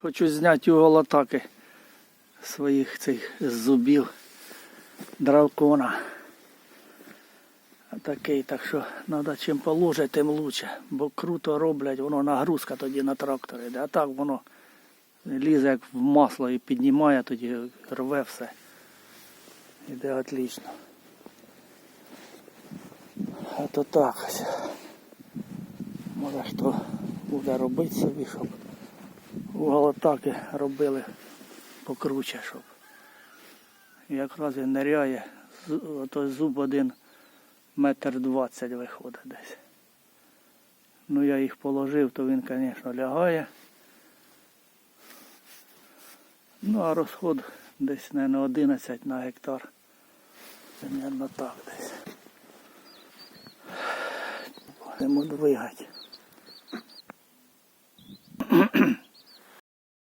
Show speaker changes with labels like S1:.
S1: Хочу зняти угол атаки своїх цих зубів дракона. Такий, так що треба чим положити, тим лучше. Бо круто роблять, воно нагрузка тоді на трактор йде. А так воно лізе як в масло і піднімає, тоді рве все. Іде отлично. А то так ось. Може хто буде робити собі, щоб угол атаки робили покруче, щоб. Якраз він ниряє, ото зуб один метр двадцять виходить десь. Ну я їх положив, то він, звісно, лягає. Ну а розход десь, мабуть, 11 на гектар. Примерно так десь. Будемо двигати.